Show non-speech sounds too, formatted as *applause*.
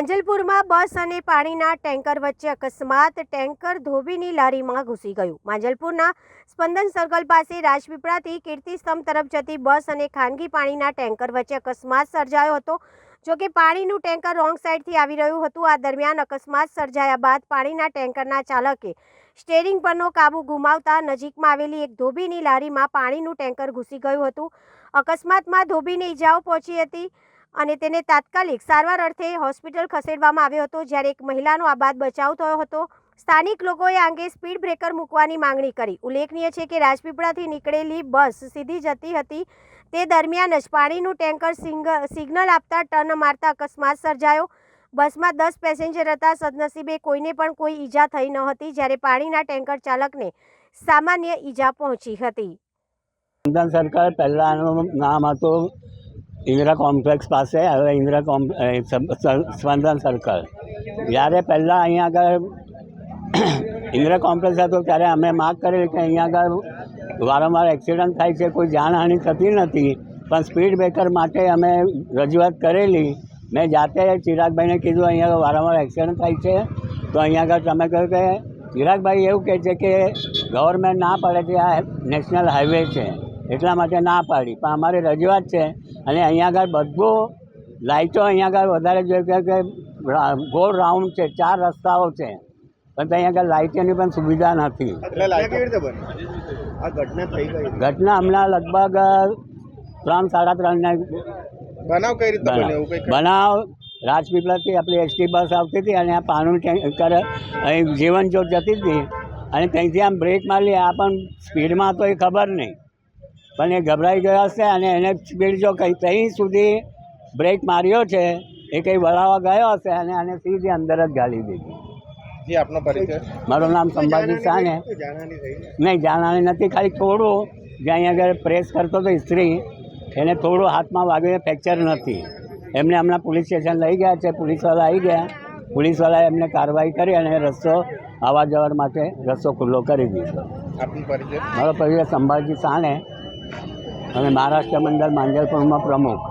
માંજલપુરમાં બસ અને પાણીના ટેન્કર વચ્ચે અકસ્માત. ટેન્કર ધોબીની લારીમાં ઘૂસી ગયું. માંજલપુરના સ્પંદન સર્કલ પાસે રાજપીપળાથી કીર્તિસ્તંભ તરફ જતી બસ અને ખાનગી પાણીના ટેન્કર વચ્ચે અકસ્માત સર્જાયો હતો. જો કે પાણીનું ટેન્કર રોંગ સાઈડથી આવી રહ્યું હતું. આ દરમિયાન અકસ્માત સર્જાયા બાદ પાણીના ટેન્કરના ચાલકે સ્ટેરિંગ પરનો કાબુ ગુમાવતા નજીકમાં આવેલી એક ધોબીની લારીમાં પાણીનું ટેન્કર ઘૂસી ગયું હતું. અકસ્માતમાં ધોબીને ઈજાઓ પહોંચી હતી. અને તેને તાત્કાલિક સારવાર અર્થે હોસ્પિટલ ખસેડવામાં આવ્યો હતો, જ્યારે એક મહિલાનો આબાદ બચાવ થયો હતો. સ્થાનિક લોકોએ આ અંગે સ્પીડ બ્રેકર મૂકવાની માંગણી કરી. ઉલ્લેખનીય છે કે રાજપીપળાથી નીકળેલી બસ સીધી જતી હતી. તે દરમિયાન જ પાણીનું ટેન્કર સિંગ, સિગ્નલ આપતા ટર્ન મારતા અકસ્માત સર્જાયો. બસમાં દસ પેસેન્જર હતા. સદનસીબે કોઈને પણ કોઈ ઈજા થઈ ન હતી, જ્યારે પાણીના ટેન્કર ચાલકને સામાન્ય ઈજા પહોંચી હતી. સરકાર પહેલાંનું નામ હતું ઇન્દિરા કોમ્પ્લેક્સ પાસે હવે ઇન્દિરા કોમ્પ સ્પંદન સર્કલ જ્યારે પહેલાં અહીંયા આગળ *coughs* ઇન્દિરા કોમ્પ્લેક્સ હતો, ત્યારે અમે માગ કરેલી કે અહીંયા આગળ વારંવાર એક્સિડન્ટ થાય છે, કોઈ જાનહાનિ થતી નથી. પણ સ્પીડ બ્રેકર માટે અમે રજૂઆત કરેલી. મેં જાતે ચિરાગભાઈને કીધું, અહીંયા વારંવાર એક્સિડન્ટ થાય છે. તો અહીંયા આગળ તમે કહ્યું કે, ચિરાગભાઈ એવું કહે છે કે ગવર્મેન્ટ ના પાડે છે, આ નેશનલ હાઈવે છે. એટલા માટે ના પાડી. પણ અમારી રજૂઆત છે અને અહીંયા આગળ બધું લાઇટો અહીંયા આગળ વધારે જોઈએ કે કે ગોળ રાઉન્ડ છે ચાર રસ્તાઓ છે. પણ ત્યાં અહીંયા આગળ લાઇટોની પણ સુવિધા નથી. ઘટના થઈ ગઈ ઘટના હમણાં લગભગ ત્રણ સાડા ત્રણના બનાવ કઈ રીતે બનાવ. રાજપીપળાથી આપણી એસટી બસ આવતી હતી અને આ પાનું ટેન્કર અહીં જીવન જોત જતી હતી. અને ત્યાંથી આમ બ્રેક મારી આ પણ સ્પીડમાં તો એ ખબર નહીં. પણ એ ગભરાઈ ગયો હશે અને એને સ્પીડ જો કંઈ ત્યાં સુધી બ્રેક માર્યો છે એ કંઈ વળાવવા ગયો હશે અને આને સીધી અંદર જ ગાળી દીધી. જી આપનો પરિચય. મારું નામ સંભાજી શાહ ને. નહીં જાણવાની નથી ખાલી થોડું જ્યાં અહીંયા આગળ પ્રેસ કરતો હતો સ્ત્રી એને થોડું હાથમાં વાગ્યું ફ્રેક્ચર નથી. એમને હમણાં પોલીસ સ્ટેશન લઈ ગયા છે પોલીસવાળા આવી ગયા. પોલીસવાળાએ એમને કાર્યવાહી કરી અને રસ્તો આવવા જવા માટે રસ્તો ખુલ્લો કરી દીધો. આપનો પરિચય. મારો પરિચય સંભાજી સાને અને મહારાષ્ટ્ર મંડળ માંજલપુરમાં પ્રમુખ.